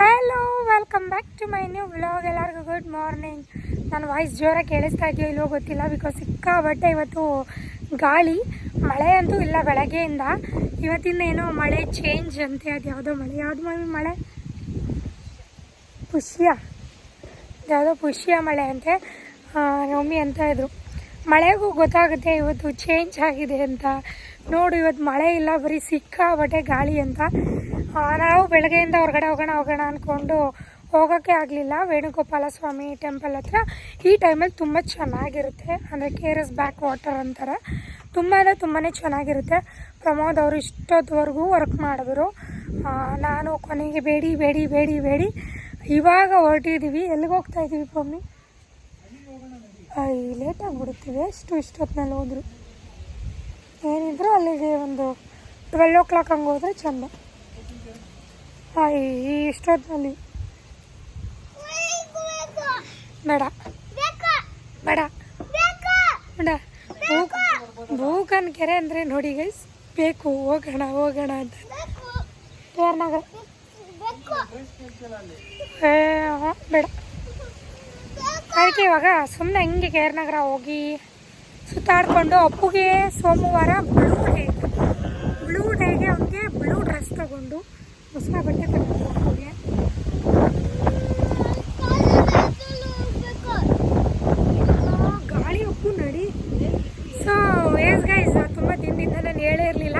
Hello welcome back to my new vlog ಎಲ್ಲರಿಗೂ good morning ನಾನು voice ಜೋರಾಗಿ ಕೇಳಿಸ್ತಾ ಇದೆಯೋ ಇಲ್ಲೋ ಗೊತ್ತಿಲ್ಲ ಬಿಕಾಸ್ ಸಿಕ್ಕಾಬಟ್ಟೆ ಇವತ್ತು ಗಾಳಿ, ಮಳೆ ಅಂತೂ ಇಲ್ಲ ಬೆಳಗ್ಗೆಯಿಂದ. ಇವತ್ತಿಂದ ಏನೋ ಮಳೆ ಚೇಂಜ್ ಅಂತೆ ಅದು ಯಾವುದೋ ಮಳೆ, ಯಾವುದು ಮಳೆ ಮಳೆ? ಪುಷ್ಯ. ಯಾವುದೋ ಪುಷ್ಯ ಮಳೆ ಅಂತೆ. ನಮ್ಮಿ ಅಂತ ಇದ್ರು. ಮಳೆಗೂ ಗೊತ್ತಾಗುತ್ತೆ ಇವತ್ತು ಚೇಂಜ್ ಆಗಿದೆ ಅಂತ. ನೋಡು ಇವತ್ತು ಮಳೆ ಇಲ್ಲ, ಬರೀ ಸಿಕ್ಕಾಬಟ್ಟೆ ಗಾಳಿ ಅಂತ. ನಾವು ಬೆಳಗ್ಗೆಯಿಂದ ಹೊರಗಡೆ ಹೋಗೋಣ ಹೋಗೋಣ ಅಂದ್ಕೊಂಡು ಹೋಗೋಕ್ಕೆ ಆಗಲಿಲ್ಲ. ವೇಣುಗೋಪಾಲ ಸ್ವಾಮಿ ಟೆಂಪಲ್ ಹತ್ರ. ಈ ಟೈಮಲ್ಲಿ ತುಂಬ ಚೆನ್ನಾಗಿರುತ್ತೆ. ಅಂದರೆ K R S back water ಅಂತಾರೆ. ತುಂಬ ಅಂದರೆ ತುಂಬಾ ಚೆನ್ನಾಗಿರುತ್ತೆ. ಪ್ರಮೋದ್ ಅವರು ಇಷ್ಟೊತ್ತವರೆಗೂ ವರ್ಕ್ ಮಾಡಿದ್ರು. ನಾನು ಕೊನೆಗೆ ಬೇಡಿ ಬೇಡಿ ಬೇಡಿ ಬೇಡಿ. ಇವಾಗ ಹೊರಟಿದ್ದೀವಿ ಎಲ್ಲಿಗೆ ಹೋಗ್ತಾ ಇದ್ದೀವಿ ಲೇಟಾಗಿ ಲೇಟ್ ಬಿಡುತ್ತೀವಿ ಎಷ್ಟು ಇಷ್ಟೊತ್ತಿನಲ್ಲಿ ಹೋದ್ರು. ಏನಿದ್ರು ಅಲ್ಲಿಗೆ ಒಂದು ಟ್ವೆಲ್ ಓ ಕ್ಲಾಕ್ ಹಂಗೆ ಹೋದ್ರೆ ಚಂದ. ಈ ಇಷ್ಟೊತ್ತಿನಲ್ಲಿ ಬೇಡ ಬೇಡ ಬೇಡ ಭೂಕ ಭೂಕನ್ ಕೆರೆ ಅಂದರೆ ನೋಡಿ ಗೈಸ್ ಬೇಕು, ಹೋಗೋಣ ಹೋಗೋಣ ಅಂತ. ಯಾರನಾಗ ಏ, ಹಾಂ ಬೇಡ ಅದಕ್ಕೆ ಇವಾಗ ಸುಮ್ಮನೆ ಹಿಂಗೆ ಕೇರ್ ನಗರ ಹೋಗಿ ಸುತ್ತಾಡ್ಕೊಂಡು ಅಪ್ಪುಗೆ ಸೋಮವಾರ ಬ್ಲೂ ಡೇ ಬ್ಲೂ ಡೇಗೆ ಅವನಿಗೆ ಬ್ಲೂ ಡ್ರೆಸ್ ತಗೊಂಡು ಹೊಸ ಬಟ್ಟೆ ತಗೊಂಡು ಅಪ್ಪುಗೆ. ಗಾಳಿ ಅಪ್ಪು ನಡಿ. ಸೊ ಏಸ್ ಗೈಸ್ ತುಂಬ ದಿನದಿಂದ ನಾನು ಹೇಳೇ ಇರಲಿಲ್ಲ.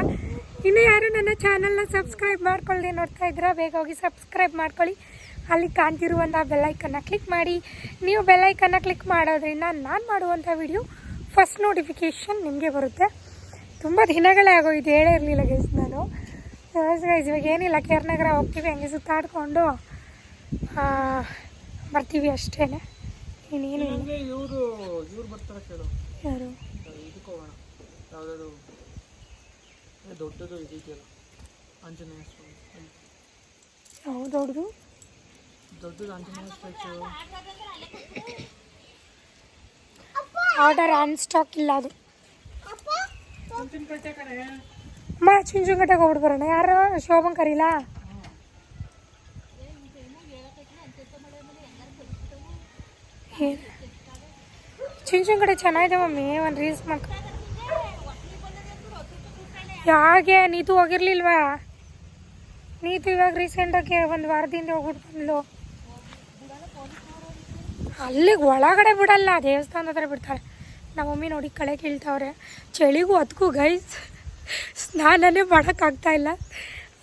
ಇನ್ನು ಯಾರು ನನ್ನ ಚಾನಲ್ನ ಸಬ್ಸ್ಕ್ರೈಬ್ ಮಾಡ್ಕೊಳ್ಳಿ ನೋಡ್ತಾ ಇದ್ದೀರಾ, ಬೇಗ ಹೋಗಿ ಸಬ್ಸ್ಕ್ರೈಬ್ ಮಾಡ್ಕೊಳ್ಳಿ. ಅಲ್ಲಿ ಕಾಣ್ತಿರುವಂಥ ಬೆಲ್ಲೈಕನ್ನ ಕ್ಲಿಕ್ ಮಾಡಿ. ನೀವು ಬೆಲ್ಲೈಕನ್ನ ಕ್ಲಿಕ್ ಮಾಡೋದ್ರಿಂದ ನಾನು ಮಾಡುವಂಥ ವಿಡಿಯೋ ಫಸ್ಟ್ ನೋಟಿಫಿಕೇಶನ್ ನಿಮಗೆ ಬರುತ್ತೆ. ತುಂಬ ದಿನಗಳೇ ಆಗೋಯ್ತು ಹೇಳೇ ಇರಲಿಲ್ಲ ಗೈಸ್ ನಾನು. ಗೈಸ್ ಇವಾಗ ಏನಿಲ್ಲ ಕೇರ್ನಗರ ಹೋಗ್ತೀವಿ ಹಂಗೆ ಸುತ್ತಾಡಿಕೊಂಡು ಬರ್ತೀವಿ ಅಷ್ಟೇ ಇನ್ನೇನು ಇವರು ಇವ್ರು ಬರ್ತಾರೆ ಕೇಳು. ಯಾರು? ಇದಕ್ಕೆ ಹೋಗೋಣ. ಯಾವುದಾದ್ರು ದೊಡ್ಡದು ಇದೆಯಲ್ಲ ಆಂಜನೇಯ ಸ್ವಾಮಿ ಅಲ್ಲಿ. ಹೌದೌದು ದೊಡ್ಡದು Anjaneya statue order on stock ಇಲ್ಲ ಅದು. ಅಮ್ಮ ಚುಂಚುಂಗಟ್ಟೆಗೆ ಹೋಗ್ಬಿಟ್ಟು ಬರೋಣ. ಯಾರು ಶೋಭನ್ ಕರೀಲ? ಚುಂಚುಂಗಡೆ ಚೆನ್ನಾಗಿದೆ ಮಮ್ಮಿ ಒಂದು ರೀಲ್ಸ್ ಮಾಡ್ಕೊ ಯಾಕೆ? ನೀತು ಹೋಗಿರ್ಲಿಲ್ವಾ? ನೀತು ಇವಾಗ ರೀಸೆಂಟಾಗಿ ಒಂದು ವಾರದಿಂದ ಹೋಗ್ಬಿಟ್ಟು ಬಂದ್ಲು. ಅಲ್ಲಿಗೆ ಒಳಗಡೆ ಬಿಡಲ್ಲ ದೇವಸ್ಥಾನ ಹತ್ರ ಬಿಡ್ತಾರೆ. ನಮ್ಮ ಮಮ್ಮಿ ನೋಡಿ ಕಳೆ ಕೀಳ್ತಾವ್ರೆ. ಚಳಿಗೂ ಅದಕ್ಕೂ ಗೈಸ್ ಸ್ನಾನನೇ ಮಾಡೋಕ್ಕಾಗ್ತಾ ಇಲ್ಲ.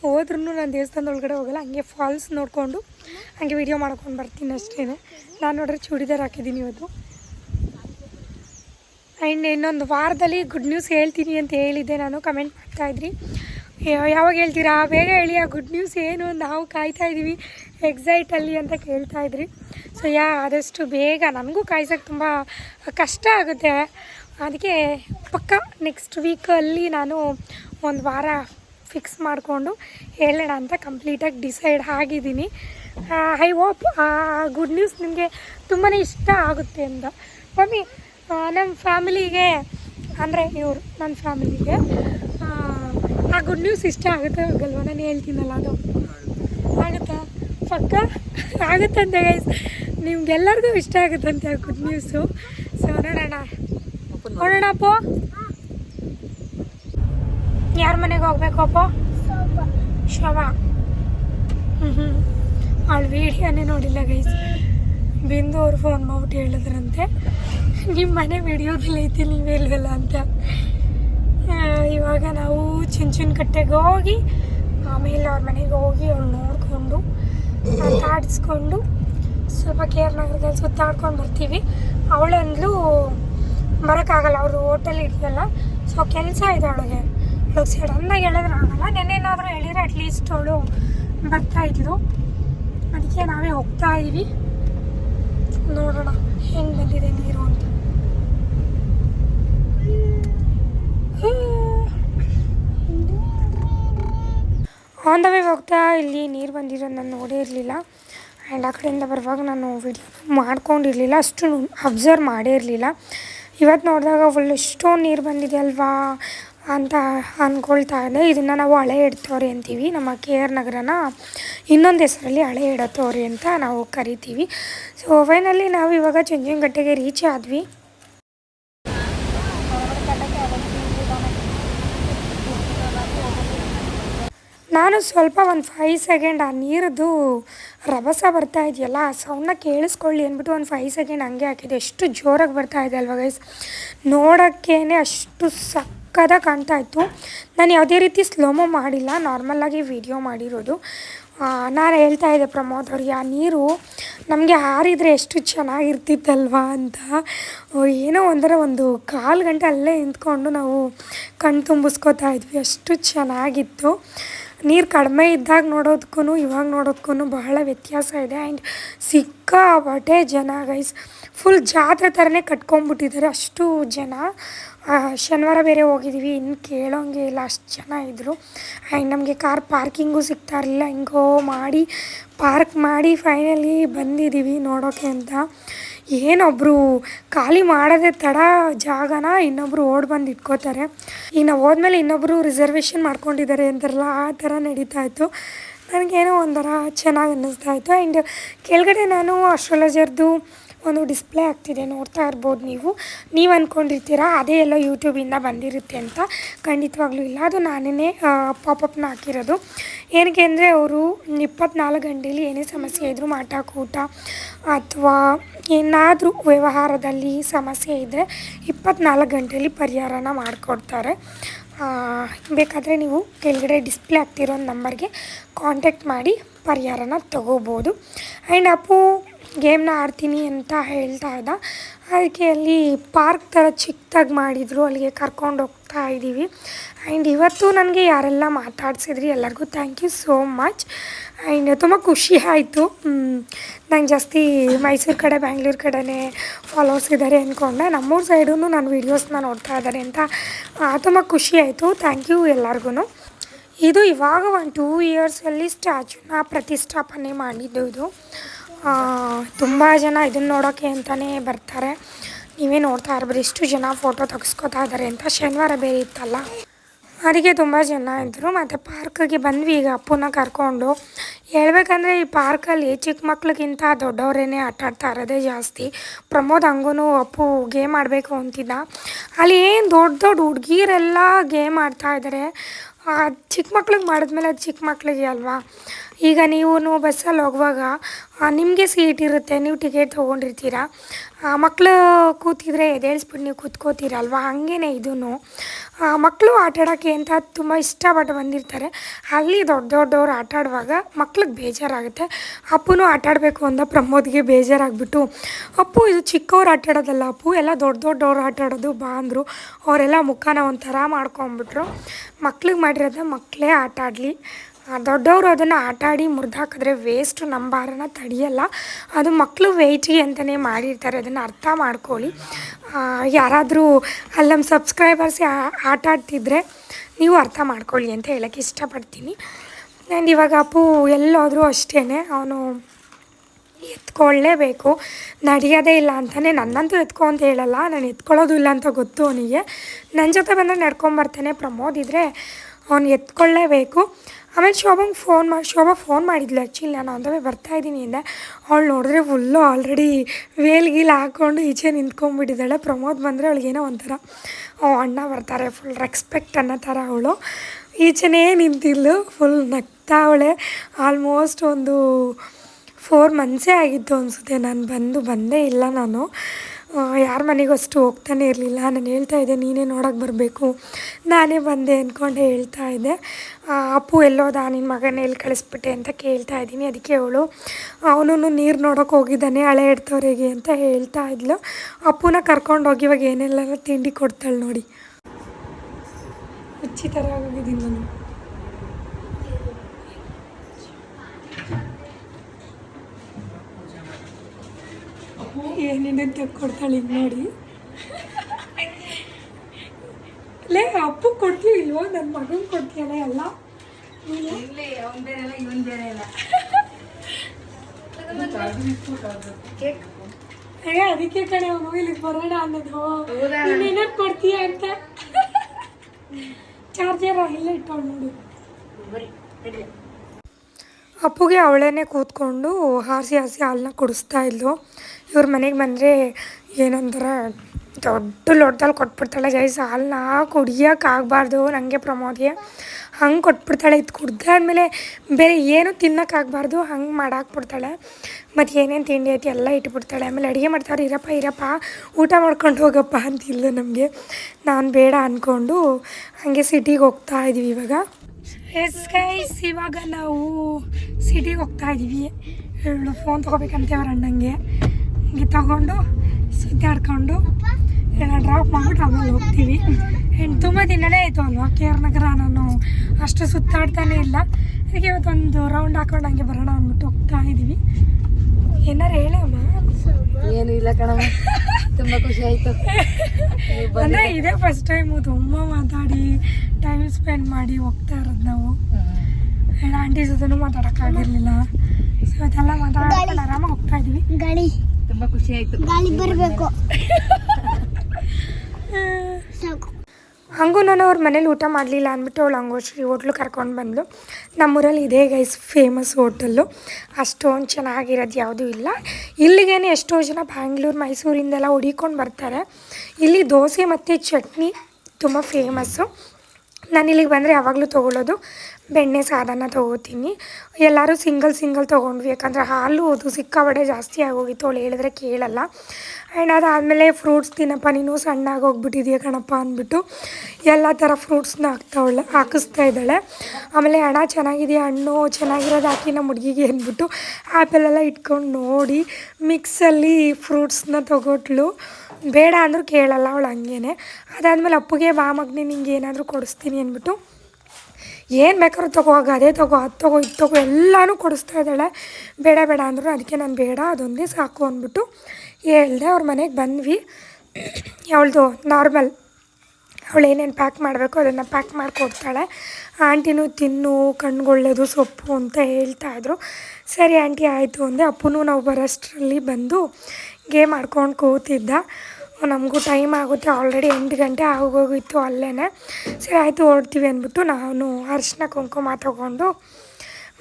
ಹೋದ್ರೂ ನಾನು ದೇವಸ್ಥಾನದ ಒಳಗಡೆ ಹೋಗಲ್ಲ, ಹಂಗೆ ಫಾಲ್ಸ್ ನೋಡಿಕೊಂಡು ಹಂಗೆ ವಿಡಿಯೋ ಮಾಡ್ಕೊಂಡು ಬರ್ತೀನಿ ಅಷ್ಟೇ ನಾನು ನೋಡ್ರೆ ಚೂಡಿದಾರ್ ಹಾಕಿದ್ದೀನಿ ಇವತ್ತು. ಆ್ಯಂಡ್ ಇನ್ನೊಂದು ವಾರದಲ್ಲಿ ಗುಡ್ ನ್ಯೂಸ್ ಹೇಳ್ತೀನಿ ಅಂತ ಹೇಳಿದ್ದೆ ನಾನು ಕಮೆಂಟ್ ಮಾಡ್ತಾಯಿದ್ರಿ ಯಾವಾಗ ಹೇಳ್ತೀರಾ? ಬೇಗ ಹೇಳಿ, ಆ ಗುಡ್ ನ್ಯೂಸ್ ಏನು? ನಾವು ಕಾಯ್ತಾ ಇದ್ದೀವಿ ಎಕ್ಸೈಟಲ್ಲಿ ಅಂತ ಕೇಳ್ತಾ ಇದ್ರಿ. ಸೊ ಯಾ ಆದಷ್ಟು ಬೇಗ ನನಗೂ ಕಾಯ್ಸೋಕ್ಕೆ ತುಂಬ ಕಷ್ಟ ಆಗುತ್ತೆ. ಅದಕ್ಕೆ ಪಕ್ಕ ನೆಕ್ಸ್ಟ್ ವೀಕಲ್ಲಿ ನಾನು ಒಂದು ವಾರ ಫಿಕ್ಸ್ ಮಾಡಿಕೊಂಡು ಹೇಳೋಣ ಅಂತ ಕಂಪ್ಲೀಟಾಗಿ ಡಿಸೈಡ್ ಆಗಿದ್ದೀನಿ. ಐ ಹೋಪ್ ಆ ಗುಡ್ ನ್ಯೂಸ್ ನಿಮಗೆ ತುಂಬಾ ಇಷ್ಟ ಆಗುತ್ತೆ ಅಂತ. ಮಮ್ಮಿ ನಮ್ಮ ಫ್ಯಾಮಿಲಿಗೆ ಅಂದರೆ ಇವರು ನನ್ನ ಫ್ಯಾಮಿಲಿಗೆ ಆ ಗುಡ್ ನ್ಯೂಸ್ ಇಷ್ಟ ಆಗುತ್ತೆ ಗಲ್ವ ನಾನು ಹೇಳ್ತೀನಲ್ಲ ಅದು. ಆಗುತ್ತಾ. ಪಕ್ಕ ಆಗುತ್ತಂತೆ ಗೈಸ್ ನಿಮ್ಗೆಲ್ಲರಿಗೂ ಇಷ್ಟ ಆಗುತ್ತಂತೆ ಗುಡ್ ನ್ಯೂಸು ಸೊ ನೋಡೋಣ. ನೋಡೋಣ ಅಪ್ಪು. ಯಾರ ಮನೆಗೆ ಹೋಗ್ಬೇಕು ಅಪ್ಪ? ಶವ ಹ್ಞೂ ಹ್ಞೂ ಅವಳು ವಿಡಿಯೋನೇ ನೋಡಿಲ್ಲ ಗೈಸ್ ಬಿಂದು ಅವ್ರು ಫೋನ್ ಮಾಡ್ಬಿಟ್ಟು ಹೇಳಿದ್ರಂತೆ. ನಿಮ್ಮ ಮನೆ ವಿಡಿಯೋದಲ್ಲಿ ಐತಿ, ನೀವು ಹೇಳಿದಲ್ಲ ಅಂತ. ಇವಾಗ ನಾವು ಕಟ್ಟೆಗೆ ಹೋಗಿ ಆಮೇಲೆ ಅವ್ರ ಮನೆಗೆ ಹೋಗಿ ಅವ್ಳು ನೋಡಿಕೊಂಡು ಮಾತಾಡಿಸ್ಕೊಂಡು ಸ್ವಲ್ಪ ಕೇರ್ ನಗರದಲ್ಲಿ ಸುತ್ತಾಡ್ಕೊಂಡು ಬರ್ತೀವಿ. ಅವಳಂದ್ಲು ಬರೋಕ್ಕಾಗಲ್ಲ, ಅವರು ಹೋಟೆಲ್ ಇದೆಯಲ್ಲ ಸೊ ಕೆಲಸ ಇದೆ ಅವಳಿಗೆ. ಅವಳಿಗೆ ಸಡನ್ನಾಗಿ ಹೇಳಿದ್ರೆ ಆಗಲ್ಲ ನೆನ್ನೆನಾದರೂ ಹೇಳಿದ್ರೆ ಅಟ್ಲೀಸ್ಟ್ ಅವಳು ಬರ್ತಾ ಇದ್ಲು. ಅದಕ್ಕೆ ನಾವೇ ಹೋಗ್ತಾ ಇದ್ದೀವಿ ನೋಡೋಣ, ಹೆಂಗೆ ಬಂದಿದೆ ನೀರು ಅಂತ. ಆನ್ ದ ವೇ ಹೋಗ್ತಾ ಇಲ್ಲಿ ನೀರು ಬಂದಿರೋದು ನಾನು ನೋಡೇ ಇರಲಿಲ್ಲ. ಆ್ಯಂಡ್ ಆ ಕಡೆಯಿಂದ ಬರುವಾಗ ನಾನು ವಿಡಿಯೋ ಮಾಡ್ಕೊಂಡಿರಲಿಲ್ಲ. ಅಷ್ಟು ಅಬ್ಸರ್ವ್ ಮಾಡೇ ಇರಲಿಲ್ಲ. ಇವತ್ತು ನೋಡಿದಾಗ ಫುಲ್ ಎಷ್ಟೊಂದು ನೀರು ಬಂದಿದೆ ಅಲ್ವಾ ಅಂತ ಅಂದ್ಕೊಳ್ತಾ ಇದೆ ಇದನ್ನು ನಾವು ಹಳೆ ಎಡ್ತೋರಿ ಅಂತೀವಿ. ನಮ್ಮ ಕೆ ಆರ್ ನಗರನ ಇನ್ನೊಂದು ಹೆಸರಲ್ಲಿ ಹಳೆ ಎಡತೋರಿ ಅಂತ ನಾವು ಕರಿತೀವಿ. ಸೊ ಫೈನಲ್ಲಿ ನಾವು ಇವಾಗ ಚುಂಚನಕಟ್ಟೆಗೆ ರೀಚ್ ಆದ್ವಿ. ನಾನು ಸ್ವಲ್ಪ ಒಂದು ಫೈವ್ ಸೆಕೆಂಡ್ ಆ ನೀರದ್ದು ರಭಸ ಬರ್ತಾ ಇದೆಯಲ್ಲ, ಆ ಸೌಂಡ್ನ ಕೇಳಿಸ್ಕೊಳ್ಳಿ ಅಂದ್ಬಿಟ್ಟು ಒಂದು ಫೈವ್ ಸೆಕೆಂಡ್ ಹಂಗೆ ಹಾಕಿದೆ. ಎಷ್ಟು ಜೋರಾಗಿ ಬರ್ತಾ ಇದೆ ಅಲ್ವಾ ಗೈಸ್ ನೋಡೋಕ್ಕೇ ಅಷ್ಟು ಸಕ್ಕದಾಗಿ ಕಾಣ್ತಾ ಇತ್ತು. ನಾನು ಯಾವುದೇ ರೀತಿ ಸ್ಲೋಮೋ ಮಾಡಿಲ್ಲ ನಾರ್ಮಲ್ಲಾಗಿ ವಿಡಿಯೋ ಮಾಡಿರೋದು. ನಾನು ಹೇಳ್ತಾ ಇದ್ದೆ ಪ್ರಮೋದ್ ಅವ್ರಿಗೆ, ಆ ನೀರು ನಮಗೆ ಹಾರಿದರೆ ಎಷ್ಟು ಚೆನ್ನಾಗಿರ್ತಿತ್ತಲ್ವಾ ಅಂತ. ಏನೋ ಅಂದರೆ ಒಂದು ಕಾಲು ಗಂಟೆ ಅಲ್ಲೇ ನಿಂತ್ಕೊಂಡು ನಾವು ಕಣ್ಣು ತುಂಬಿಸ್ಕೊತಾ ಇದ್ವಿ. ಅಷ್ಟು ಚೆನ್ನಾಗಿತ್ತು. ನೀರು ಕಡಿಮೆ ಇದ್ದಾಗ ನೋಡೋದಕ್ಕೂ ಇವಾಗ ನೋಡೋದಕ್ಕೂ ಬಹಳ ವ್ಯತ್ಯಾಸ ಇದೆ. ಆ್ಯಂಡ್ ಸಿಕ್ಕಾಪಟ್ಟೆ ಜನ ಗೈಸ್ ಫುಲ್ ಜಾತ್ರೆ ಥರನೇ ಕಟ್ಕೊಂಡ್ಬಿಟ್ಟಿದ್ದಾರೆ ಅಷ್ಟು ಜನ. ಶನಿವಾರ ಬೇರೆ ಹೋಗಿದ್ದೀವಿ ಇನ್ನು ಕೇಳೋಂಗೆ ಇಲ್ಲ, ಅಷ್ಟು ಜನ ಇದ್ದರು ಆ್ಯಂಡ್ ನಮಗೆ ಕಾರ್ ಪಾರ್ಕಿಂಗು ಸಿಗ್ತಾ ಇರಲಿಲ್ಲ, ಹಿಂಗೋ ಮಾಡಿ ಪಾರ್ಕ್ ಮಾಡಿ ಫೈನಲಿ ಬಂದಿದ್ದೀವಿ ನೋಡೋಕ್ಕೆ ಅಂತ. ಏನೊಬ್ಬರು ಖಾಲಿ ಮಾಡೋದೇ ತಡ ಜಾಗನ ಇನ್ನೊಬ್ಬರು ಓಡ್ ಬಂದು ಇಟ್ಕೋತಾರೆ. ನಾವು ಹೋದ್ಮೇಲೆ ಇನ್ನೊಬ್ಬರು ರಿಸರ್ವೇಷನ್ ಮಾಡ್ಕೊಂಡಿದ್ದಾರೆ ಅಂತಾರಲ್ಲ, ಆ ಥರ ನಡೀತಾ ಇತ್ತು. ನನಗೇನೋ ಒಂಥರ ಚೆನ್ನಾಗಿ ಅನ್ನಿಸ್ತಾ ಇತ್ತು. ಆ್ಯಂಡ್ ಕೆಳಗಡೆ ನಾನು ಅಸ್ಟ್ರಾಲಜರ್ದು ಒಂದು ಡಿಸ್ಪ್ಲೇ ಆಗ್ತಿದೆ, ನೋಡ್ತಾ ಇರ್ಬೋದು ನೀವು. ನೀವು ಅಂದ್ಕೊಂಡಿರ್ತೀರಾ ಅದೇ ಎಲ್ಲ ಯೂಟ್ಯೂಬಿಂದ ಬಂದಿರುತ್ತೆ ಅಂತ? ಖಂಡಿತವಾಗ್ಲೂ ಇಲ್ಲ. ಅದು ನಾನೇ ಪಾಪಪ್ನ ಹಾಕಿರೋದು. ಏನಕ್ಕೆ ಅಂದರೆ ಅವರು ಇಪ್ಪತ್ನಾಲ್ಕು ಗಂಟೆಯಲ್ಲಿ ಏನೇ ಸಮಸ್ಯೆ ಇದ್ದರೂ ಮಾಟ ಕೂಟ ಅಥವಾ ಏನಾದರೂ ವ್ಯವಹಾರದಲ್ಲಿ ಸಮಸ್ಯೆ ಇದ್ದರೆ ಇಪ್ಪತ್ನಾಲ್ಕು ಗಂಟೆಯಲ್ಲಿ ಪರಿಹಾರನ ಮಾಡಿಕೊಡ್ತಾರೆ. ಬೇಕಾದರೆ ನೀವು ಕೆಳಗಡೆ ಡಿಸ್ಪ್ಲೇ ಆಗ್ತಿರೋ ನಂಬರ್ಗೆ ಕಾಂಟ್ಯಾಕ್ಟ್ ಮಾಡಿ ಪರಿಹಾರನ ತಗೋಬೋದು. ಆ್ಯಂಡ್ ಅಪ್ಪು ಗೇಮ್ನ ಆಡ್ತೀನಿ ಅಂತ ಹೇಳ್ತಾ ಇದ್ದ. ಅದಕ್ಕೆ ಅಲ್ಲಿ ಪಾರ್ಕ್ ಥರ ಚಿಕ್ಕದಾಗಿ ಮಾಡಿದರು. ಅಲ್ಲಿಗೆ ಕರ್ಕೊಂಡು ಹೋಗ್ತಾ ಇದ್ದೀವಿ. ಆ್ಯಂಡ್ ಇವತ್ತು ನನಗೆ ಯಾರೆಲ್ಲ ಮಾತಾಡ್ಸಿದ್ರಿ ಎಲ್ಲರಿಗೂ thank you so much and ತುಂಬ ಖುಷಿ ಆಯಿತು. ನಂಗೆ ಜಾಸ್ತಿ ಮೈಸೂರು ಕಡೆ, ಬ್ಯಾಂಗ್ಳೂರು ಕಡೆನೇ ಫಾಲೋವರ್ಸ್ ಇದ್ದಾರೆ ಅಂದ್ಕೊಂಡೆ ನಮ್ಮೂರ ಸೈಡೂ ನಾನು ವೀಡಿಯೋಸ್ನ ನೋಡ್ತಾ ಇದ್ದಾರೆ ಅಂತ ತುಂಬ ಖುಷಿ ಆಯಿತು. ಥ್ಯಾಂಕ್ ಯು ಎಲ್ಲರಿಗೂ ಇದು ಇವಾಗ ಒಂದು ಟೂ ಇಯರ್ಸಲ್ಲಿ ಸ್ಟ್ಯಾಚ್ಯೂನ ಪ್ರತಿಷ್ಠಾಪನೆ ಮಾಡಿದ್ದು ಇದು. ತುಂಬ ಜನ ಇದನ್ನು ನೋಡೋಕ್ಕೆ ಅಂತಲೇ ಬರ್ತಾರೆ. ನೀವೇ ನೋಡ್ತಾ ಇರ್ಬೋದು ಎಷ್ಟು ಜನ ಫೋಟೋ ತೆಗೆಸ್ಕೊತಾ ಇದ್ದಾರೆ ಅಂತ ಶನಿವಾರ ಬೇರೆ ಇತ್ತಲ್ಲ. ಅದಕ್ಕೆ ತುಂಬ ಜನ ಇದ್ದರು ಮತ್ತು ಪಾರ್ಕಿಗೆ ಬಂದ್ವಿ, ಈಗ ಅಪ್ಪನ ಕರ್ಕೊಂಡು. ಹೇಳ್ಬೇಕಂದ್ರೆ ಈ ಪಾರ್ಕಲ್ಲಿ ಚಿಕ್ಕ ಮಕ್ಳಿಗಿಂತ ಆಟ ಆಡ್ತಾ ಇರೋದೇ ಜಾಸ್ತಿ. ಪ್ರಮೋದ್ ಹಂಗೂ ಅಪ್ಪು ಗೇಮ್ ಆಡಬೇಕು ಅಂತಿದ್ದ. ಅಲ್ಲಿ ಏನು ದೊಡ್ಡ ದೊಡ್ಡ ಹುಡುಗಿರೆಲ್ಲ ಗೇಮ್ ಆಡ್ತಾ ಇದ್ದಾರೆ ಚಿಕ್ಕ ಮಕ್ಳಿಗೆ ಮಾಡಿದ್ಮೇಲೆ ಅದು ಚಿಕ್ಕ ಮಕ್ಳಿಗೆ ಅಲ್ವಾ? ಈಗ ನೀವು ಬಸ್ಸಲ್ಲಿ ಹೋಗುವಾಗ ನಿಮಗೆ ಸೀಟ್ ಇರುತ್ತೆ, ನೀವು ಟಿಕೆಟ್ ತೊಗೊಂಡಿರ್ತೀರ? ಮಕ್ಕಳು ಕೂತಿದ್ರೆ ಎದೇಳ್ಸ್ಬಿಟ್ಟು ನೀವು ಕೂತ್ಕೋತೀರಲ್ವ? ಹಾಗೇನೆ ಇದೂ ಮಕ್ಕಳು ಆಟ ಆಡೋಕ್ಕೆ ಅಂತ ತುಂಬ ಇಷ್ಟಪಟ್ಟು ಬಂದಿರ್ತಾರೆ. ಅಲ್ಲಿ ದೊಡ್ಡ ದೊಡ್ಡವ್ರು ಆಟ ಆಡುವಾಗ ಮಕ್ಳಿಗೆ ಬೇಜಾರಾಗುತ್ತೆ. ಅಪ್ಪನೂ ಆಟ ಆಡಬೇಕು ಅಂದ ಪ್ರಮೋದ್ಗೆ ಬೇಜಾರಾಗ್ಬಿಟ್ಟು, ಅಪ್ಪು, ಇದು ಚಿಕ್ಕವ್ರು ಆಟ ಆಡೋದಲ್ಲ ಅಪ್ಪು? ಎಲ್ಲ ದೊಡ್ಡ ದೊಡ್ಡವ್ರು ಆಟ ಆಡೋದು, ಬಾ ಅಂದರು. ಅವರೆಲ್ಲ ಮುಖಾನ ಒಂಥರ ಮಾಡ್ಕೊಂಬಿಟ್ರು. ಮಕ್ಳಿಗೆ ಮಾಡಿರೋದ ಮಕ್ಕಳೇ ಆಟ ಆಡಲಿ. ದೊಡ್ಡವರು ಅದನ್ನು ಆಟ ಆಡಿ ಮುರಿದಾಕಿದ್ರೆ ವೇಸ್ಟ್ ನಮ್ಮ ಭಾರನ ತಡೆಯಲ್ಲ. ಅದು ಮಕ್ಕಳು ವೆಯ್ಟಿಗೆ ಅಂತಲೇ ಮಾಡಿರ್ತಾರೆ, ಅದನ್ನು ಅರ್ಥ ಮಾಡ್ಕೊಳ್ಳಿ. ಯಾರಾದರೂ ಅಲ್ಲಿ ನಮ್ಮ ಸಬ್ಸ್ಕ್ರೈಬರ್ಸ್ ಆಟ ಆಡ್ತಿದ್ರೆ ನೀವು ಅರ್ಥ ಮಾಡ್ಕೊಳ್ಳಿ ಅಂತ ಹೇಳೋಕ್ಕೆ ಇಷ್ಟಪಡ್ತೀನಿ. ಆ್ಯಂಡ್ ಇವಾಗ ಅಪ್ಪು ಎಲ್ಲೋದರೂ ಅಷ್ಟೇ ಅವನು ಎತ್ಕೊಳ್ಳೇಬೇಕು ನಡೆಯೋದೇ ಇಲ್ಲ ಅಂತಲೇ ನನ್ನಂತೂ ಎತ್ಕೊ ಅಂತ ಹೇಳಲ್ಲ, ನಾನು ಎತ್ಕೊಳ್ಳೋದು ಇಲ್ಲ ಅಂತ ಗೊತ್ತು ಅವನಿಗೆ. ನನ್ನ ಜೊತೆ ಬಂದರೆ ನಡ್ಕೊಂಬರ್ತಾನೆ ಪ್ರಮೋದ್ ಇದ್ದರೆ ಅವನು ಎತ್ಕೊಳ್ಳೇಬೇಕು ಆಮೇಲೆ ಶೋಭಂಗೆ ಫೋನ್ ಮಾಡಿ ಶೋಭ ಫೋನ್ ಮಾಡಿದ್ಲು ಆ್ಯಕ್ಚುಲಿ ನಾನು ಅಂದವೇ ಬರ್ತಾಯಿದ್ದೀನಿ ಅಂದೆ. ಅವಳು ನೋಡಿದ್ರೆ ಫುಲ್ಲು ಆಲ್ರೆಡಿ ವೇಲ್ ಗೀಲ್ ಹಾಕ್ಕೊಂಡು ಈಚೆ ನಿಂತ್ಕೊಂಡ್ಬಿಟ್ಟಿದ್ದಾಳೆ. ಪ್ರಮೋದ್ ಬಂದರೆ ಅವಳಿಗೇನೋ ಒಂಥರ ಅಣ್ಣ ಬರ್ತಾರೆ ಫುಲ್ ರೆಸ್ಪೆಕ್ಟ್ ಅನ್ನೋ ಥರ ಅವಳು. ಈಚೆನೇ ನಿಂತಿದ್ಲು ಫುಲ್ ನಗ್ತಾ ಅವಳೆ. ಆಲ್ಮೋಸ್ಟ್ ಒಂದು ಫೋರ್ ಮಂತ್ಸೇ ಆಗಿತ್ತು ಅನಿಸುತ್ತೆ. ನಾನು ಬಂದು ಬಂದೇ ಇಲ್ಲ ನಾನು. ಯಾರ ಮನೆಗೂ ಅಷ್ಟು ಹೋಗ್ತಾನೆ ಇರಲಿಲ್ಲ. ನಾನು ಹೇಳ್ತಾ ಇದ್ದೆ, ನೀನೇ ನೋಡೋಕೆ ಬರಬೇಕು. ನಾನೇ ಬಂದೆ ಅಂದ್ಕೊಂಡು ಹೇಳ್ತಾ ಇದ್ದೆ. ಅಪ್ಪು ಎಲ್ಲೋದ ನಿನ್ನ ಮಗನ ಎಲ್ಲಿ ಕಳಿಸ್ಬಿಟ್ಟೆ ಅಂತ ಕೇಳ್ತಾ ಇದ್ದೀನಿ. ಅದಕ್ಕೆ ಅವಳು ಅವನು ನೀರು ನೋಡೋಕೆ ಹೋಗಿದ್ದಾನೆ, ಹಳೆ ಎಡ್ತವ್ರಿಗೆ ಅಂತ ಹೇಳ್ತಾ ಇದ್ಲು. ಅಪ್ಪುನ ಕರ್ಕೊಂಡು ಹೋಗಿ ಇವಾಗ ಏನೆಲ್ಲ ತಿಂಡಿ ಕೊಡ್ತಾಳೆ ನೋಡಿ. ಹುಚ್ಚಿ ಥರ ಆಗೋಗಿದ್ದೀನಿ ನಾನು. ಏನೇನು ಕೊಡ್ತಾಳೆ ಈಗ ನೋಡಿ. ಲೇ ಅಪ್ಪು ಕೊಡ್ತೀವಿ ಇಲ್ವೋ? ನನ್ನ ಮಗನ ಕೊಡ್ತೀಯಲ್ಲ ಎಲ್ಲ ಏ ಅದಕ್ಕೆ ಕಡೆ ಅವನು ಇಲ್ಲಿ ಬರೋಣ ಅನ್ನೋದು. ನೀನೇನು ಕೊಡ್ತೀಯ ಅಂತ? ಚಾರ್ಜರ್ ಇಲ್ಲೇ ಇಟ್ಕೊಂಡು ನೋಡು. ಅಪ್ಪುಗೆ ಅವಳೇ ಕೂತ್ಕೊಂಡು ಹಾರಿಸಿ ಹಾರಿಸಿ ಹಾಲನ್ನ ಕುಡಿಸ್ತಾ ಇದ್ಲು. ಇವ್ರ ಮನೆಗೆ ಬಂದರೆ ಏನಂತಾರೆ, ದೊಡ್ಡ ಲೋಟದಲ್ಲಿ ಕೊಟ್ಬಿಡ್ತಾಳೆ ಗೈಸ್ ಹಾಲನ್ನ ಕುಡಿಯೋಕ್ಕಾಗಬಾರ್ದು ನನಗೆ ಪ್ರಮೋದ್ಗೆ. ಹಂಗೆ ಕೊಟ್ಬಿಡ್ತಾಳೆ. ಇದು ಕುಡ್ದಾದ್ಮೇಲೆ ಬೇರೆ ಏನು ತಿನ್ನೋಕ್ಕಾಗಬಾರ್ದು ಹಂಗೆ ಮಾಡಾಕ್ಬಿಡ್ತಾಳೆ. ಮತ್ತು ಏನೇನು ತಿಂಡಿ ಐತಿ ಎಲ್ಲ ಇಟ್ಬಿಡ್ತಾಳೆ. ಆಮೇಲೆ ಅಡುಗೆ ಮಾಡ್ತಾರೆ ಇರಪ್ಪ ಇರಪ್ಪ, ಊಟ ಮಾಡ್ಕೊಂಡು ಹೋಗಪ್ಪ ಅಂತಿಲ್ಲ ನಮಗೆ. ನಾನು ಬೇಡ ಅಂದ್ಕೊಂಡು ಹಾಗೆ ಸಿಟಿಗೆ ಹೋಗ್ತಾ ಇದ್ದೀವಿ ಇವಾಗ. ಎಸ್ ಗೈಸ್ ಇವಾಗ ನಾವು ಸಿಟಿಗೆ ಹೋಗ್ತಾ ಇದ್ದೀವಿ. ಹೇಳು ಫೋನ್ ತೊಗೋಬೇಕಂತೆ ಅವ್ರ ಅಣ್ಣಂಗೆ. ಹಿಂಗೆ ತಗೊಂಡು ಸುತ್ತಾಡ್ಕೊಂಡು ಎಲ್ಲ ಡ್ರಾಪ್ ಮಾಡ್ಬಿಟ್ಟು ಆಮೇಲೆ ಹೋಗ್ತೀವಿ. ಆ್ಯಂಡ್ ತುಂಬ ದಿನನೇ ಆಯಿತು ಅಲ್ವಾ ಕೆ ಆರ್ ನಗರ ನಾನು ಅಷ್ಟು ಸುತ್ತಾಡ್ತಾನೇ ಇಲ್ಲ. ಅದಕ್ಕೆ ಇವತ್ತೊಂದು ರೌಂಡ್ ಹಾಕೊಂಡು ಹಂಗೆ ಬರೋಣ ಅಂದ್ಬಿಟ್ಟು ಹೋಗ್ತಾ ಇದ್ದೀವಿ. ಏನಾರು ಹೇಳಮ್ಮ ಏನು ಇಲ್ಲ ಕಣಮ್ಮ. ತುಂಬ ಖುಷಿ ಆಯಿತು. ಅಂದರೆ ಇದೇ ಫಸ್ಟ್ ಟೈಮು ತುಂಬ ಮಾತಾಡಿ ಟೈಮ್ ಸ್ಪೆಂಡ್ ಮಾಡಿ ಹೋಗ್ತಾ ಇರೋದು ನಾವು. ಆ್ಯಂಡ್ ಆಂಟಿ ಜೊತೆನೂ ಮಾತಾಡೋಕ್ಕಾಗಿರಲಿಲ್ಲ ಸೊ ಅದೆಲ್ಲ ಮಾತಾಡ್ಕೊಂಡು ಆರಾಮಾಗಿ ಹೋಗ್ತಾ ಇದ್ವಿ. ಗಾಳಿ. ತುಂಬಾ ಖುಷಿ ಆಯಿತು. ಗಾಳಿ ಬರಬೇಕು. ಹಂಗೂ ನಾನು ಅವ್ರ ಮನೇಲಿ ಊಟ ಮಾಡಲಿಲ್ಲ ಅಂದ್ಬಿಟ್ಟು ಅವಳು ಅಂಗೋಶ್ರೀ ಹೋಟ್ಲು ಕರ್ಕೊಂಡು ಬಂದಳು ನಮ್ಮೂರಲ್ಲಿ ಇದೇ ಗೈಸ್ ಫೇಮಸ್ ಹೋಟೆಲ್ಲು. ಅಷ್ಟೊಂದು ಚೆನ್ನಾಗಿರೋದು ಯಾವುದೂ ಇಲ್ಲ. ಇಲ್ಲಿಗೇನೆ ಎಷ್ಟೋ ಜನ ಬ್ಯಾಂಗ್ಳೂರು ಮೈಸೂರಿಂದೆಲ್ಲ ಹುಡಿಕೊಂಡು ಬರ್ತಾರೆ. ಇಲ್ಲಿ ದೋಸೆ ಮತ್ತು ಚಟ್ನಿ ತುಂಬ ಫೇಮಸ್ಸು ನಾನು ಇಲ್ಲಿಗೆ ಬಂದರೆ ಯಾವಾಗಲೂ ತೊಗೊಳ್ಳೋದು ಬೆಣ್ಣೆ ಸಾದನ ತೊಗೋತೀನಿ. ಎಲ್ಲರೂ ಸಿಂಗಲ್ ಸಿಂಗಲ್ ತೊಗೊಂಡ್ವಿ. ಯಾಕಂದರೆ ಹಾಲು ಅದು ಸಿಕ್ಕಾಬಡೆ ಜಾಸ್ತಿ ಆಗೋಗಿತ್ತು. ಅವಳು ಹೇಳಿದ್ರೆ ಕೇಳಲ್ಲ. ಆ್ಯಂಡ್ ಅದಾದಮೇಲೆ ಫ್ರೂಟ್ಸ್ ತಿನ್ನಪ್ಪ, ನೀನು ಸಣ್ಣ ಹೋಗ್ಬಿಟ್ಟಿದ್ಯಾ ಕಣಪ್ಪ ಅಂದ್ಬಿಟ್ಟು ಎಲ್ಲ ಥರ ಫ್ರೂಟ್ಸ್ನ ಹಾಕ್ತಾವಳೆ ಹಾಕಿಸ್ತಾ ಇದ್ದಾಳೆ. ಆಮೇಲೆ ಹಣ ಚೆನ್ನಾಗಿದೆಯಾ? ಹಣ್ಣು ಚೆನ್ನಾಗಿರೋದು ಹಾಕಿ ನಮ್ಮ ಹುಡುಗಿಗೆ ಅಂದ್ಬಿಟ್ಟು ಆ್ಯಪಲ್ಲೆಲ್ಲ ಇಟ್ಕೊಂಡು ನೋಡಿ ಮಿಕ್ಸಲ್ಲಿ ಫ್ರೂಟ್ಸ್ನ ತೊಗೊಟ್ಲು. ಬೇಡ ಅಂದರೂ ಕೇಳಲ್ಲ ಅವಳು ಹಂಗೇನೆ. ಅದಾದಮೇಲೆ ಅಪ್ಪುಗೆ ಬಾ ಮಗನೇ, ನಿಂಗೆ ಏನಾದರೂ ಕೊಡಿಸ್ತೀನಿ ಅಂದ್ಬಿಟ್ಟು, ಏನು ಬೇಕಾದ್ರೂ ತಗೋ ಅದೇ ತಗೋ, ಅದು ತಗೋ, ಇದು ತಗೋ, ಎಲ್ಲನೂ ಕೊಡಿಸ್ತಾ ಇದ್ದಾಳೆ. ಬೇಡ ಬೇಡ ಅಂದರು ಅದಕ್ಕೆ ನಾನು ಬೇಡ, ಅದೊಂದೇ ಸಾಕು ಅಂದ್ಬಿಟ್ಟು ಹೇಳ್ದೆ. ಅವ್ರ ಮನೆಗೆ ಬಂದ್ವಿ. ಅವಳದು ನಾರ್ಮಲ್ ಅವಳು ಏನೇನು ಪ್ಯಾಕ್ ಮಾಡಬೇಕು ಅದನ್ನು ಪ್ಯಾಕ್ ಮಾಡಿಕೊಡ್ತಾಳೆ ಆಂಟಿನೂ ತಿನ್ನು, ಕಣ್ಗೊಳ್ಳೋದು ಸೊಪ್ಪು ಅಂತ ಹೇಳ್ತಾಯಿದ್ರು ಸರಿ ಆಂಟಿ, ಆಯಿತು ಅಂದೆ. ಅಪ್ಪನೂ ನಾವು ಬರೋಷ್ಟರಲ್ಲಿ ಬಂದು ಗೇಮ್ ಆಡ್ಕೊಂಡು ಕೂತಿದ್ದ. ನಮಗೂ ಟೈಮ್ ಆಗುತ್ತೆ. ಆಲ್ರೆಡಿ ಎಂಟು ಗಂಟೆ ಆಗೋಗಿತ್ತು ಅಲ್ಲೇ ಸರಿ, ಆಯಿತು ಹೊರಡ್ತೀವಿ ಅಂದ್ಬಿಟ್ಟು ನಾನು ಅರಿಶಿನ ಕುಂಕುಮ ತೊಗೊಂಡು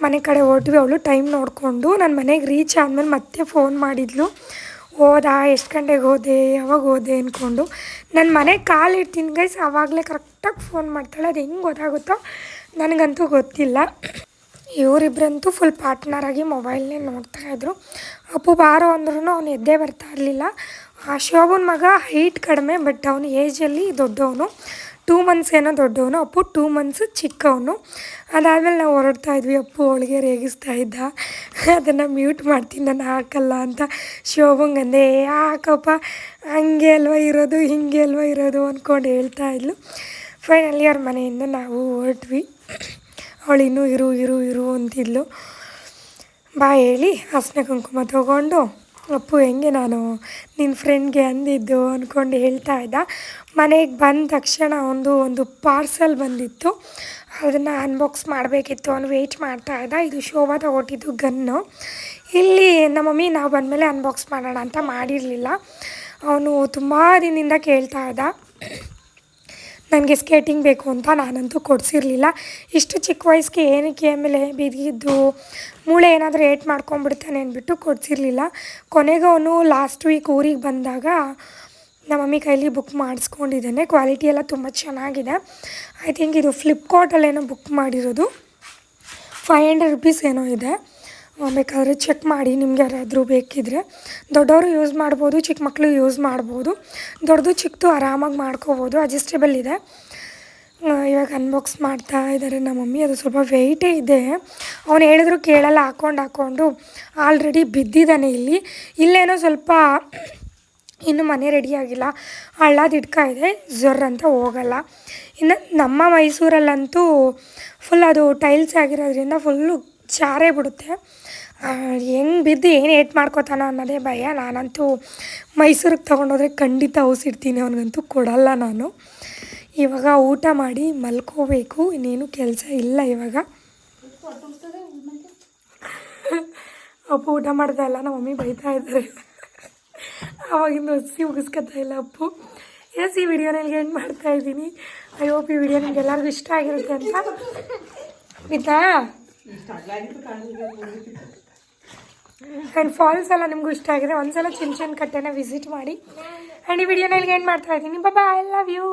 ಮನೆ ಕಡೆ ಹೊರಟ್ವಿ. ಅವಳು ಟೈಮ್ ನೋಡಿಕೊಂಡು ನನ್ನ ಮನೆಗೆ ರೀಚ್ ಆದಮೇಲೆ ಮತ್ತೆ ಫೋನ್ ಮಾಡಿದ್ಲು. ಹೋದಾ, ಎಷ್ಟು ಗಂಟೆಗೆ ಹೋದೆ, ಯಾವಾಗ ಹೋದೆ ಅಂದ್ಕೊಂಡು ನನ್ನ ಮನೆಗೆ ಕಾಲು ಇಡ್ತೀನಿ ಗೈಸ್ ಆವಾಗಲೇ ಕರೆಕ್ಟಾಗಿ ಫೋನ್ ಮಾಡ್ತಾಳೆ. ಅದು ಹೆಂಗೆ ಗೊತ್ತಾಗುತ್ತೋ ನನಗಂತೂ ಗೊತ್ತಿಲ್ಲ. ಇವರಿಬ್ಬರಂತೂ ಫುಲ್ ಪಾರ್ಟ್ನರಾಗಿ ಮೊಬೈಲ್ನೇ ನೋಡ್ತಾಯಿದ್ರು ಅಪ್ಪು, ಬಾರೋ ಅಂದ್ರೂ ಅವ್ನು ಎದ್ದೇ ಬರ್ತಾ ಇರಲಿಲ್ಲ. ಆ ಶೋಭನ್ ಮಗ ಹೈಟ್ ಕಡಿಮೆ ಬಟ್ ಅವನು ಏಜಲ್ಲಿ ದೊಡ್ಡವನು. ಟೂ ಮಂತ್ಸ್ ಏನೋ ದೊಡ್ಡವನು ಅಪ್ಪು ಟೂ ಮಂತ್ಸ್ ಚಿಕ್ಕವನು. ಅದಾದಮೇಲೆ ನಾವು ಹೊರಡ್ತಾ ಇದ್ವಿ ಅಪ್ಪು ಅವಳಿಗೆ ರೇಗಿಸ್ತಾ ಇದ್ದ. ಅದನ್ನು ಮ್ಯೂಟ್ ಮಾಡ್ತೀನಿ ನಾನು ಹಾಕಲ್ಲ ಅಂತ ಶೋಭಂಗಂದೆ ಅಂದೆ "ಏ, ಹಾಕಪ್ಪ ಹಂಗೆ ಅಲ್ವಾ ಇರೋದು ಹಿಂಗೆ ಅಲ್ವಾ ಇರೋದು? ಅಂದ್ಕೊಂಡು ಹೇಳ್ತಾ ಇದ್ಲು. ಫೈನಲಿ ಅವ್ರ ಮನೆಯಿಂದ ನಾವು ಹೊರಟ್ವಿ. ಅವಳು ಇನ್ನೂ ಇರು ಇರು ಇರು ಅಂತಿದ್ಲು. ಬಾ ಹೇಳಿ ಹಸನ ಕುಂಕುಮ ತೊಗೊಂಡು ಅಪ್ಪು, ಹೆಂಗೆ ನಾನು ನಿನ್ನ ಫ್ರೆಂಡ್ಗೆ ಅಂದಿದ್ದು ಅಂದ್ಕೊಂಡು ಹೇಳ್ತಾ ಇದ್ದ. ಮನೆಗೆ ಬಂದ ತಕ್ಷಣ ಒಂದು ಒಂದು ಪಾರ್ಸಲ್ ಬಂದಿತ್ತು. ಅದನ್ನು ಅನ್ಬಾಕ್ಸ್ ಮಾಡಬೇಕಿತ್ತು. ಅವ್ನು ವೆಯ್ಟ್ ಮಾಡ್ತಾ ಇದ್ದ. ಇದು ಶೋಭಾ ತಗೊಟ್ಟಿದ್ದು ಗನ್ನು. ಇಲ್ಲಿ ನಮ್ಮ ಮಮ್ಮಿ, ನಾವು ಬಂದಮೇಲೆ ಅನ್ಬಾಕ್ಸ್ ಮಾಡೋಣ ಅಂತ ಮಾಡಿರಲಿಲ್ಲ. ಅವನು ತುಂಬ ದಿನದಿಂದ ಕೇಳ್ತಾ ಇದ್ದ. ನನಗೆ ಸ್ಕೇಟಿಂಗ್ ಬೇಕು ಅಂತ ನಾನಂತೂ ಕೊಡಿಸಿರ್ಲಿಲ್ಲ. ಇಷ್ಟು ಚಿಕ್ಕ ವಯಸ್ಸಿಗೆ ಏನಕ್ಕೆ ಆಮೇಲೆ ಬಿದ್ದಿದ್ದು, ಮೂಳೆ ಏನಾದರೂ ಏಟ್ ಮಾಡ್ಕೊಂಬಿಡ್ತಾನೆ ಅಂದ್ಬಿಟ್ಟು ಕೊಡಿಸಿರ್ಲಿಲ್ಲ. ಕೊನೆಗೆ ಅವನು ಲಾಸ್ಟ್ ವೀಕ್ ಊರಿಗೆ ಬಂದಾಗ ನಮ್ಮ ಮಮ್ಮಿ ಕೈಲಿ ಬುಕ್ ಮಾಡಿಸ್ಕೊಂಡಿದ್ದೇನೆ. ಕ್ವಾಲಿಟಿ ಎಲ್ಲ ತುಂಬ ಚೆನ್ನಾಗಿದೆ. ಐ ಥಿಂಕ್ ಇದು ಫ್ಲಿಪ್ಕಾರ್ಟಲ್ಲೇನೋ ಬುಕ್ ಮಾಡಿರೋದು. ಫೈವ್ ಹಂಡ್ರೆಡ್ ರುಪೀಸ್ ಏನೋ ಇದೆ. ಬೇಕಾದರೆ ಚೆಕ್ ಮಾಡಿ ನಿಮ್ಗೆ ಯಾರಾದರೂ ಬೇಕಿದ್ರೆ. ದೊಡ್ಡವರು ಯೂಸ್ ಮಾಡ್ಬೋದು, ಚಿಕ್ಕ ಮಕ್ಕಳು ಯೂಸ್ ಮಾಡ್ಬೋದು. ದೊಡ್ಡದು ಚಿಕ್ಕದು ಆರಾಮಾಗಿ ಮಾಡ್ಕೋಬೋದು ಅಡ್ಜಸ್ಟೇಬಲ್ ಇದೆ. ಇವಾಗ ಅನ್ಬಾಕ್ಸ್ ಮಾಡ್ತಾ ಇದ್ದಾರೆ ನಮ್ಮ ಮಮ್ಮಿ, ಅದು ಸ್ವಲ್ಪ ವೆಯ್ಟೇ ಇದೆ. ಅವನು ಹೇಳಿದ್ರು ಕೇಳಲ್ಲ ಹಾಕ್ಕೊಂಡು ಹಾಕ್ಕೊಂಡು ಆಲ್ರೆಡಿ ಬಿದ್ದಿದ್ದಾನೆ ಇಲ್ಲಿ. ಇಲ್ಲೇನೋ ಸ್ವಲ್ಪ ಇನ್ನು ಮನೆ ರೆಡಿಯಾಗಿಲ್ಲ ಆಗಿಲ್ಲ. ಇಟ್ಕಾ ದಿಡ್ಕ ಇದೆ ಜೊರ್ ಅಂತ ಹೋಗಲ್ಲ. ಇನ್ನು ನಮ್ಮ ಮೈಸೂರಲ್ಲಂತೂ ಫುಲ್ ಅದು ಟೈಲ್ಸ್ ಆಗಿರೋದ್ರಿಂದ ಫುಲ್ಲು ಚಾರೇ ಬಿಡುತ್ತೆ. ಹೆಂಗೆ ಬಿದ್ದು ಏನು ಏಟ್ ಮಾಡ್ಕೋತಾನ ಅನ್ನೋದೇ ಭಯ. ನಾನಂತೂ ಮೈಸೂರಿಗೆ ತೊಗೊಂಡೋದ್ರೆ ಖಂಡಿತ ಔಸಿಡ್ತೀನಿ ಅವನಿಗಂತೂ ಕೊಡಲ್ಲ ನಾನು. ಇವಾಗ ಊಟ ಮಾಡಿ ಮಲ್ಕೋಬೇಕು, ಇನ್ನೇನು ಕೆಲಸ ಇಲ್ಲ ಇವಾಗ. ಅಪ್ಪು ಊಟ ಮಾಡ್ತಾ ಇಲ್ಲ, ನಮ್ಮ ಮಮ್ಮಿ ಬೈತಾ ಇದ್ದಾರೆ. ಅವಾಗಿಂದ ಹಸಿ ಮುಗಿಸ್ಕೊತಾ ಇಲ್ಲ ಅಪ್ಪು. ಎಸ್, ಈ ವಿಡಿಯೋನಲ್ಲಿ ಏನು ಮಾಡ್ತಾ ಇದ್ದೀನಿ. ಐ ಹೋಪ್ ಈ ವಿಡಿಯೋ ನಿಮ್ಗೆ ಎಲ್ಲರಿಗೂ ಇಷ್ಟ ಆಗಿರುತ್ತೆ ಅಂತ. ಆಯ್ತಾ ಆ್ಯಂಡ್ ಫಾಲ್ಸ್ ಎಲ್ಲ ನಿಮಗೂ ಇಷ್ಟ ಆಗಿದೆ. ಒಂದ್ಸಲ ಚಿನ್ ಚಿನ್ ಕಟ್ಟೆನ ವಿಸಿಟ್ ಮಾಡಿ. ಆ್ಯಂಡ್ ಈ ವಿಡಿಯೋನ ಇಲ್ಲಿಗೆ ಏನು ಮಾಡ್ತಾ ಇದ್ದೀನಿ. ಬಾಬಾ ಐ ಲವ್ ಯು